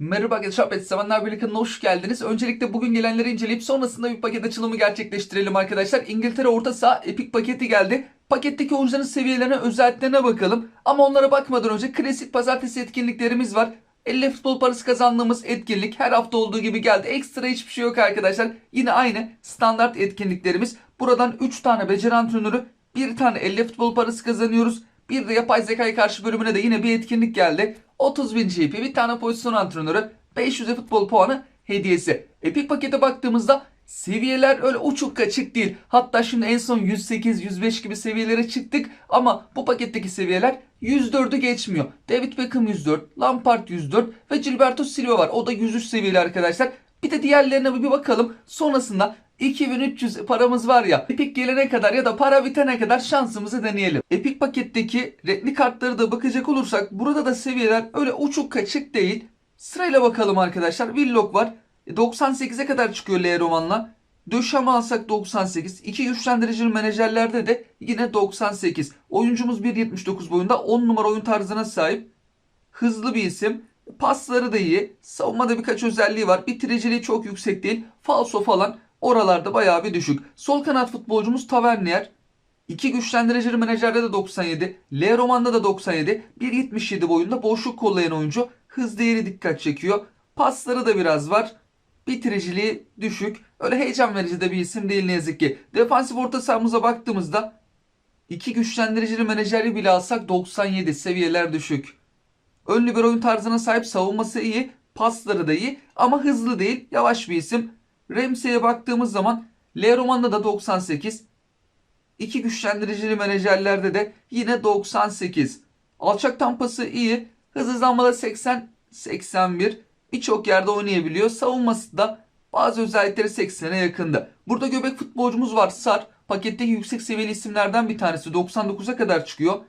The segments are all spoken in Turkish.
Merhaba arkadaşlar, ben Sevenler Birliği'ne hoş geldiniz. Öncelikle bugün gelenleri inceleyip sonrasında bir paket açılımı gerçekleştirelim arkadaşlar. İngiltere orta saha epik paketi geldi. Paketteki oyuncuların seviyelerine, özelliklerine bakalım. Ama onlara bakmadan önce klasik pazartesi etkinliklerimiz var. 50 futbol parası kazandığımız etkinlik her hafta olduğu gibi geldi. Ekstra hiçbir şey yok arkadaşlar. Yine aynı standart etkinliklerimiz. Buradan 3 tane beceri antrenörü, 1 tane 50 futbol parası kazanıyoruz. Bir de yapay zekaya karşı bölümüne de yine bir etkinlik geldi. 30 bin GP, bir tane pozisyon antrenörü, 500 futbol puanı hediyesi. Epic pakete baktığımızda seviyeler öyle uçuk kaçık değil. Hatta şimdi en son 108, 105 gibi seviyelere çıktık. Ama bu paketteki seviyeler 104'ü geçmiyor. David Beckham 104, Lampard 104 ve Gilberto Silva var. O da 103 seviyeli arkadaşlar. Bir de diğerlerine bir bakalım. Sonrasında 2300 paramız var ya. Epic gelene kadar ya da para bitene kadar şansımızı deneyelim. Epic paketteki renkli kartları da bakacak olursak burada da seviyeler öyle uçuk kaçık değil. Sırayla bakalım arkadaşlar. Willock var. E, 98'e kadar çıkıyor L romanla. Döşeme alsak 98. İki güçlendiricili menajerlerde de yine 98. Oyuncumuz 1.79 boyunda 10 numara oyun tarzına sahip. Hızlı bir isim. Pasları da iyi. Savunmada birkaç özelliği var. Bitiriciliği çok yüksek değil. Falso falan oralarda bayağı bir düşük. Sol kanat futbolcumuz Tavernier. İki güçlendiricili menajerde de 97. L Roman'da da 97. 1.77 boyunda boşluk kollayan oyuncu. Hız değeri dikkat çekiyor. Pasları da biraz var. Bitiriciliği düşük. Öyle heyecan verici de bir isim değil ne yazık ki. Defansif orta sahamıza baktığımızda iki güçlendiricili menajeri bile alsak 97 seviyeler düşük. Ön bir oyun tarzına sahip savunması iyi. Pasları da iyi ama hızlı değil. Yavaş bir isim. Ramsey'e baktığımız zaman L Roman'da da 98. İki güçlendiricili menajerlerde de yine 98. Alçak tampası iyi. Hız hızlanmada 80 81. Birçok yerde oynayabiliyor. Savunması da bazı özellikleri 80'e yakında. Burada göbek futbolcumuz var. Sar. Paketteki yüksek seviyeli isimlerden bir tanesi. 99'a kadar çıkıyor.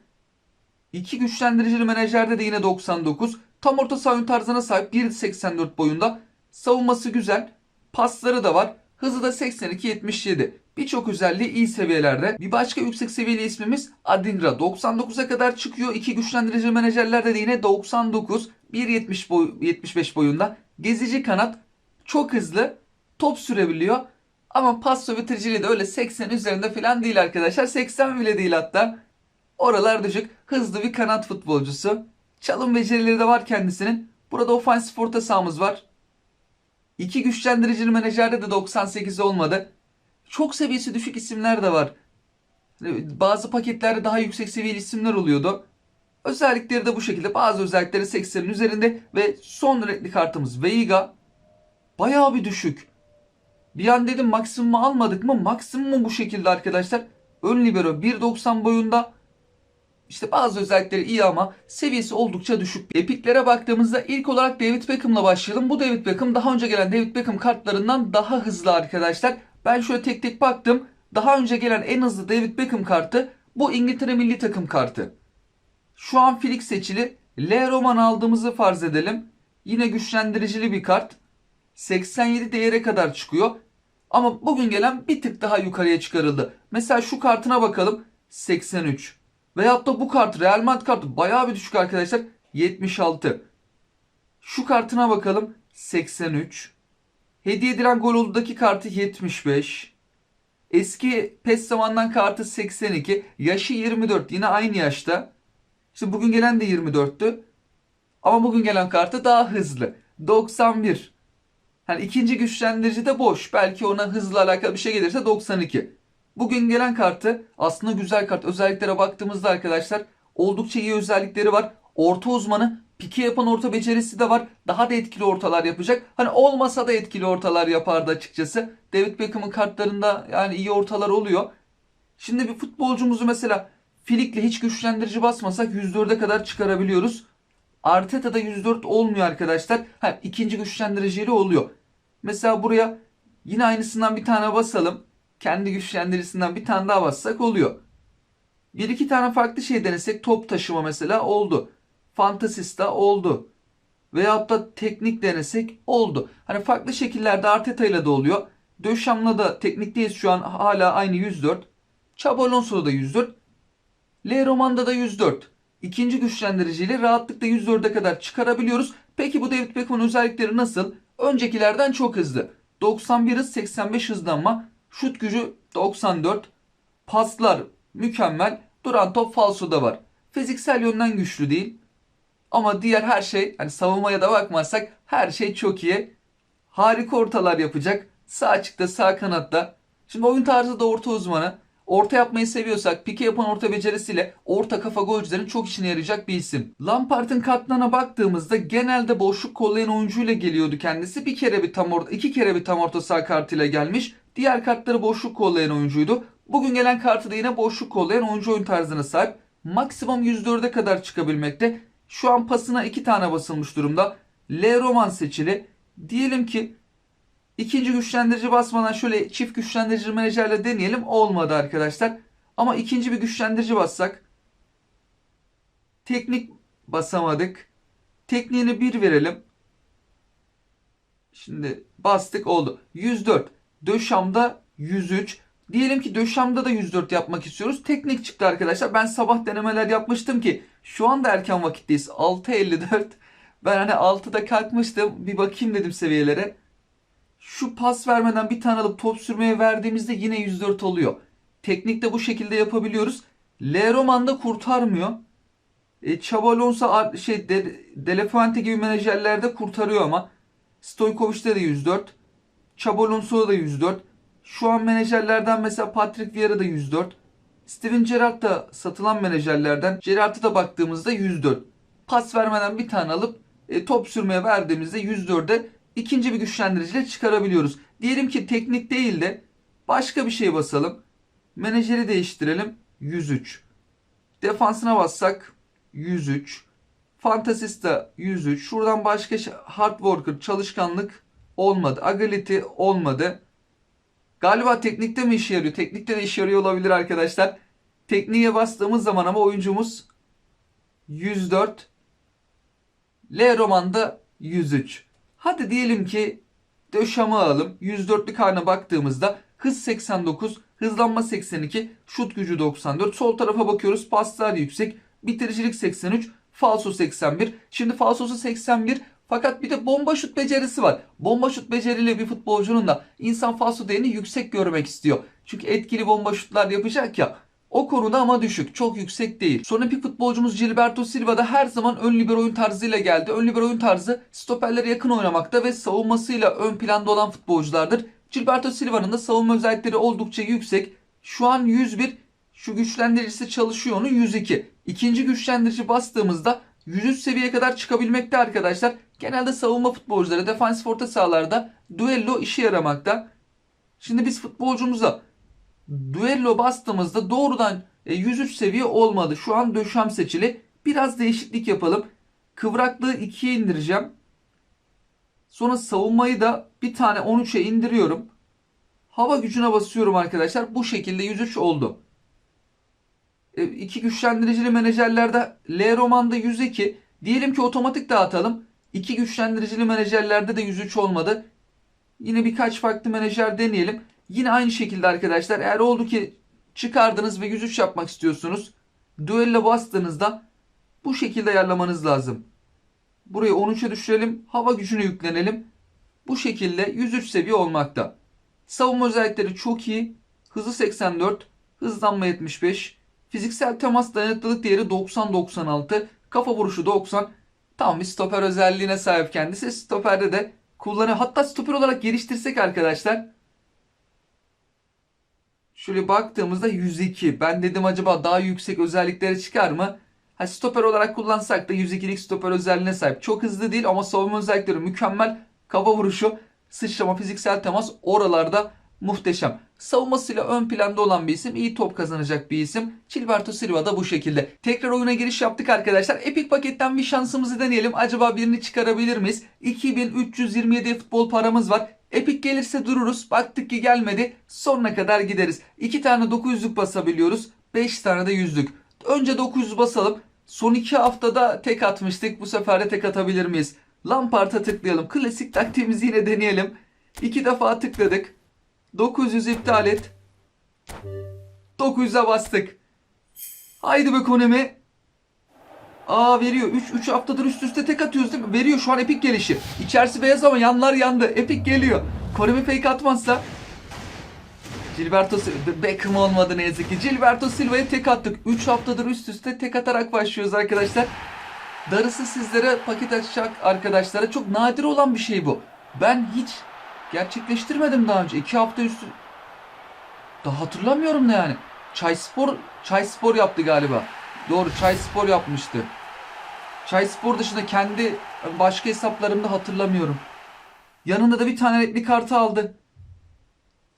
İki güçlendiricili menajerde de yine 99. Tam orta saha tarzına sahip 1.84 boyunda. Savunması güzel. Pasları da var. Hızı da 82-77. Birçok özelliği iyi seviyelerde. Bir başka yüksek seviyeli ismimiz Adingra. 99'a kadar çıkıyor. İki güçlendirici menajerlerde de yine 99. 1.70 boy, 75 boyunda. Gezici kanat. Çok hızlı. Top sürebiliyor. Ama pas ve bitiriciliği de öyle 80 üzerinde falan değil arkadaşlar. 80 bile değil hatta. Oralar düşük. Hızlı bir kanat futbolcusu. Çalım becerileri de var kendisinin. Burada ofansif orta sahamız var. İki güçlendiricili menajerde de 98 olmadı. Çok seviyesi düşük isimler de var. Bazı paketlerde daha yüksek seviyeli isimler oluyordu. Özellikleri de bu şekilde. Bazı özellikleri 80'in üzerinde ve son renkli kartımız Veiga. Bayağı bir düşük. Bir an dedim maksimumu almadık mı? Maksimumu bu şekilde arkadaşlar. Ön libero 1.90 boyunda. İşte bazı özellikleri iyi ama seviyesi oldukça düşük. Epiklere baktığımızda ilk olarak David Beckham'la başlayalım. Bu David Beckham daha önce gelen David Beckham kartlarından daha hızlı arkadaşlar. Ben şöyle tek tek baktım. Daha önce gelen en hızlı David Beckham kartı bu İngiltere milli takım kartı. Şu an Felix seçili. L Roman aldığımızı farz edelim. Yine güçlendiricili bir kart. 87 değere kadar çıkıyor. Ama bugün gelen bir tık daha yukarıya çıkarıldı. Mesela şu kartına bakalım. 83. Veyahut da bu kart Real Madrid kartı bayağı bir düşük arkadaşlar. 76. Şu kartına bakalım. 83. Hediye edilen gol olduğundaki kartı 75. Eski PES zamandan kartı 82. Yaşı 24. Yine aynı yaşta. İşte bugün gelen de 24'tü. Ama bugün gelen kartı daha hızlı. 91. Hani ikinci güçlendirici de boş. Belki ona hızla alakalı bir şey gelirse 92. Bugün gelen kartı aslında güzel kart. Özelliklere baktığımızda arkadaşlar oldukça iyi özellikleri var. Orta uzmanı, pike yapan orta becerisi de var. Daha da etkili ortalar yapacak. Hani olmasa da etkili ortalar yapardı açıkçası. David Beckham'ın kartlarında yani iyi ortalar oluyor. Şimdi bir futbolcumuzu mesela Filik'le hiç güçlendirici basmasak 104'e kadar çıkarabiliyoruz. Arteta'da 104 olmuyor arkadaşlar. Ha, ikinci güçlendiriciyle oluyor. Mesela buraya yine aynısından bir tane basalım. Kendi güçlendiricisinden bir tane daha bassak oluyor. Bir iki tane farklı şey denesek top taşıma mesela oldu. Fantasista oldu. Veyahut da teknik denesek oldu. Hani farklı şekillerde Arteta ile de oluyor. Döşam'la da teknikteyiz şu an hala aynı 104. Xabi da 104. L Roman'da da 104. ikinci güçlendiriciyle rahatlıkla 104'e kadar çıkarabiliyoruz. Peki bu David Beckham'ın özellikleri nasıl? Öncekilerden çok hızlı. 91 hız 85 hızlanma. Şut gücü 94. Paslar mükemmel. Duran top falsoda var. Fiziksel yönden güçlü değil. Ama diğer her şey hani savunmaya da bakmazsak her şey çok iyi. Harika ortalar yapacak. Sağ açıkta sağ kanatta. Şimdi oyun tarzı da orta uzmanı. Orta yapmayı seviyorsak pike yapan orta becerisiyle orta kafa golcülerin çok işine yarayacak bir isim. Lampard'ın kartlarına baktığımızda genelde boşluk kollayan oyuncuyla geliyordu kendisi. Bir kere bir tam orta, iki kere bir tam orta saha kartıyla gelmiş. Diğer kartları boşluk kollayan oyuncuydu. Bugün gelen kartı da yine boşluk kollayan oyuncu oyun tarzına sahip. Maksimum 104'e kadar çıkabilmekte. Şu an pasına iki tane basılmış durumda. L Roman seçili. Diyelim ki ikinci güçlendirici basmadan şöyle çift güçlendirici menajerle deneyelim. Olmadı arkadaşlar. Ama ikinci bir güçlendirici bassak. Teknik basamadık. Tekniğini bir verelim. Şimdi bastık oldu. 104. Döşam'da 103. Diyelim ki Döşam'da da 104 yapmak istiyoruz. Teknik çıktı arkadaşlar. Ben sabah denemeler yapmıştım ki şu anda erken vakitteyiz. 6.54. Ben hani 6'da kalkmıştım. Bir bakayım dedim seviyelere. Şu pas vermeden bir tane alıp top sürmeye verdiğimizde yine 104 oluyor. Teknikte bu şekilde yapabiliyoruz. L Roman'da kurtarmıyor. E, Xabi Alonso şey De, Delefuente gibi menajerlerde kurtarıyor ama. Stojkovic'te de 104. Xabi Alonso'da da 104. Şu an menajerlerden mesela Patrick Vieira da 104. Steven Gerrard da satılan menajerlerden. Gerrard'a da baktığımızda 104. Pas vermeden bir tane alıp e, top sürmeye verdiğimizde 104'e ikinci bir güçlendiriciyle çıkarabiliyoruz. Diyelim ki teknik değil de başka bir şey basalım. Menajeri değiştirelim. 103. Defansına bassak 103. Fantasista 103. Şuradan başka hard worker çalışkanlık olmadı. Agility olmadı. Galiba teknikte mi işe yarıyor? Teknikte de işe yarıyor olabilir arkadaşlar. Tekniğe bastığımız zaman ama oyuncumuz 104. L romanda 103. Hadi diyelim ki döşamı alalım. 104'lük haline baktığımızda hız 89, hızlanma 82, şut gücü 94. Sol tarafa bakıyoruz. Paslar yüksek, bitiricilik 83, falso 81. Şimdi falsosu 81 fakat bir de bomba şut becerisi var. Bomba şut becerili bir futbolcunun da insan falso değerini yüksek görmek istiyor. Çünkü etkili bomba şutlar yapacak ya. O konuda ama düşük. Çok yüksek değil. Son epik futbolcumuz Gilberto Silva da her zaman ön libero oyun tarzıyla geldi. Ön libero oyun tarzı stoperlere yakın oynamakta ve savunmasıyla ön planda olan futbolculardır. Gilberto Silva'nın da savunma özellikleri oldukça yüksek. Şu an 101. Şu güçlendiricisi çalışıyor onu 102. İkinci güçlendirici bastığımızda 103 seviyeye kadar çıkabilmekte arkadaşlar. Genelde savunma futbolcuları defansif orta sahalarda duello işe yaramakta. Şimdi biz futbolcumuza duello bastığımızda doğrudan e, 103 seviye olmadı. Şu an döşem seçili. Biraz değişiklik yapalım. Kıvraklığı 2'ye indireceğim. Sonra savunmayı da bir tane 13'e indiriyorum. Hava gücüne basıyorum arkadaşlar. Bu şekilde 103 oldu. E, iki güçlendiricili menajerlerde L Roman'da 102. Diyelim ki otomatik dağıtalım. İki güçlendiricili menajerlerde de 103 olmadı. Yine birkaç farklı menajer deneyelim. Yine aynı şekilde arkadaşlar eğer oldu ki çıkardınız ve 103 yapmak istiyorsunuz. Duello bastığınızda bu şekilde ayarlamanız lazım. Burayı 13'e düşürelim. Hava gücüne yüklenelim. Bu şekilde 103 seviye olmakta. Savunma özellikleri çok iyi. Hızı 84, hızlanma 75, fiziksel temas dayanıklılık değeri 90-96, kafa vuruşu 90. Tam bir stoper özelliğine sahip kendisi. Stoperde de kullanıyor. Hatta stoper olarak geliştirsek arkadaşlar. Şöyle baktığımızda 102. Ben dedim acaba daha yüksek özellikleri çıkar mı? Ha, stoper olarak kullansak da 102'lik stoper özelliğine sahip. Çok hızlı değil ama savunma özellikleri mükemmel. Kafa vuruşu, sıçrama, fiziksel temas oralarda muhteşem. Savunmasıyla ön planda olan bir isim. iyi top kazanacak bir isim. Gilberto Silva da bu şekilde. Tekrar oyuna giriş yaptık arkadaşlar. Epic paketten bir şansımızı deneyelim. Acaba birini çıkarabilir miyiz? 2327 futbol paramız var. Epic gelirse dururuz. Baktık ki gelmedi. Sonuna kadar gideriz. 2 tane 900'lük basabiliyoruz. 5 tane de 100'lük. Önce 900 basalım. Son 2 haftada tek atmıştık. Bu sefer de tek atabilir miyiz? Lampard'a tıklayalım. Klasik taktiğimizi yine deneyelim. 2 defa tıkladık. 900 iptal et. 900'e bastık. Haydi be Konemi. Aa veriyor. 3 3 haftadır üst üste tek atıyoruz değil mi? Veriyor şu an epik gelişi. İçerisi beyaz ama yanlar yandı. Epik geliyor. Koremi fake atmazsa Gilberto Silva, Beckham olmadı ne yazık ki. Gilberto Silva'ya tek attık. 3 haftadır üst üste tek atarak başlıyoruz arkadaşlar. Darısı sizlere paket açacak arkadaşlara. Çok nadir olan bir şey bu. Ben hiç gerçekleştirmedim daha önce. 2 hafta üstü... Daha hatırlamıyorum da yani. Çay Spor, Çay Spor yaptı galiba. Doğru Çay Spor yapmıştı. Çay Spor dışında kendi başka hesaplarımda hatırlamıyorum. Yanında da bir tane renkli kartı aldı.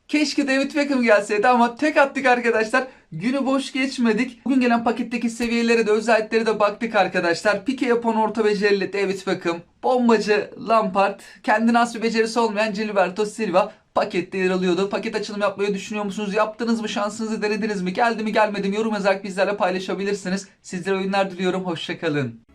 Keşke David Beckham gelseydi ama tek attık arkadaşlar. Günü boş geçmedik. Bugün gelen paketteki seviyelere de özelliklere de baktık arkadaşlar. Pike yapan orta becerili David Beckham. Bombacı Lampard. Kendine has bir becerisi olmayan Gilberto Silva. Pakette yer alıyordu. Paket açılımı yapmayı düşünüyor musunuz? Yaptınız mı? Şansınızı denediniz mi? Geldi mi gelmedi mi? Yorum yazarak bizlerle paylaşabilirsiniz. Sizlere oyunlar diliyorum. Hoşçakalın.